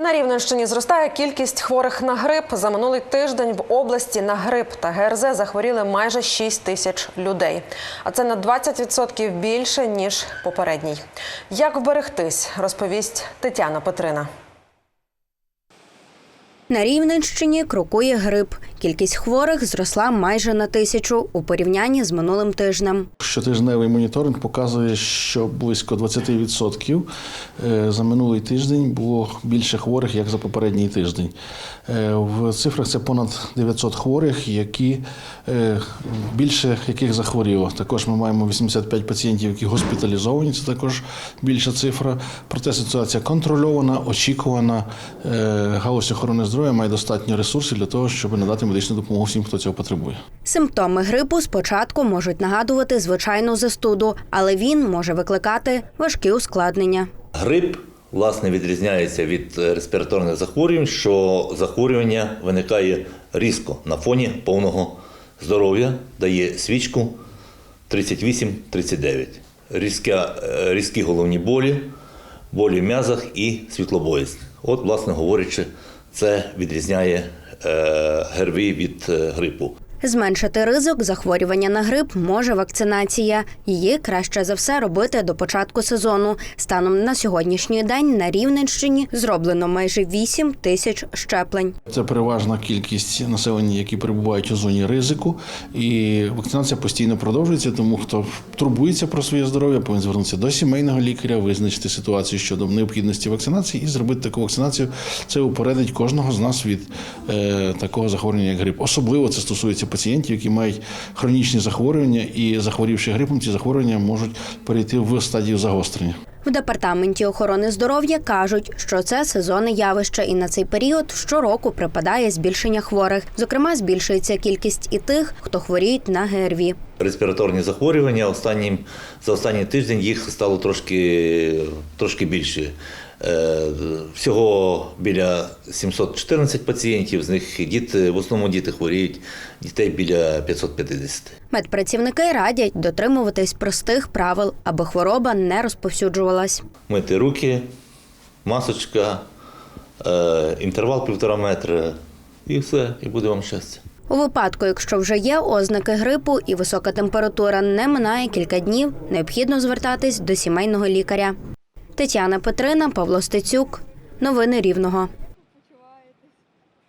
На Рівненщині зростає кількість хворих на грип. За минулий тиждень в області на грип та ГРЗ захворіли майже 6 тисяч людей. А це на 20% більше ніж попередній. Як вберегтись, розповість Тетяна Петрина. На Рівненщині крокує грип. Кількість хворих зросла майже на тисячу у порівнянні з минулим тижнем. Щотижневий моніторинг показує, що близько 20% е, за минулий тиждень було більше хворих, як за попередній тиждень. Е, В цифрах це понад 900 хворих, які е, більше яких захворіло. Також ми маємо 85 пацієнтів, які госпіталізовані. Це також більша цифра. Проте ситуація контрольована, очікувана. Галузь охорони здоров'я має достатньо ресурсів для того, щоб надати медичну допомогу всім, хто цього потребує. Симптоми грипу спочатку можуть нагадувати звичайну застуду, але він може викликати важкі ускладнення. Грип власне відрізняється від е, респіраторних захворювань, що захворювання виникає різко на фоні повного здоров'я, дає свічку 38-39. Різка, е, різкі головні болі, болі в м'язах і світлобоязнь. От, власне говорячи, це відрізняє е, ГРВІ від е, грипу. Зменшити ризик захворювання на грип може вакцинація. Її краще за все робити до початку сезону. Станом на сьогоднішній день на Рівненщині зроблено майже 8 тисяч щеплень. Це переважна кількість населення, які перебувають у зоні ризику, і вакцинація постійно продовжується. Тому хто турбується про своє здоров'я, повинен звернутися до сімейного лікаря, визначити ситуацію щодо необхідності вакцинації і зробити таку вакцинацію. Це упередить кожного з нас від е, такого захворювання, як грип. Особливо це стосується пацієнтів, які мають хронічні захворювання, і захворівши грипом, ці захворювання можуть перейти в стадію загострення. В департаменті охорони здоров'я кажуть, що це сезонне явище, і на цей період щороку припадає збільшення хворих. Зокрема, збільшується кількість і тих, хто хворіють на ГРВІ. респіраторні захворювання. Останнім, за останній тиждень їх стало трошки, трошки більше. Е, Всього біля 714 пацієнтів, з них діти, в основному діти хворіють, дітей біля 550. Медпрацівники радять дотримуватись простих правил, аби хвороба не розповсюджувалась. Мити руки, масочка, е, інтервал півтора метра і все, і буде вам щастя. У випадку, якщо вже є ознаки грипу і висока температура не минає кілька днів, необхідно звертатись до сімейного лікаря. Тетяна Петрина, Павло Стецюк. Новини Рівного.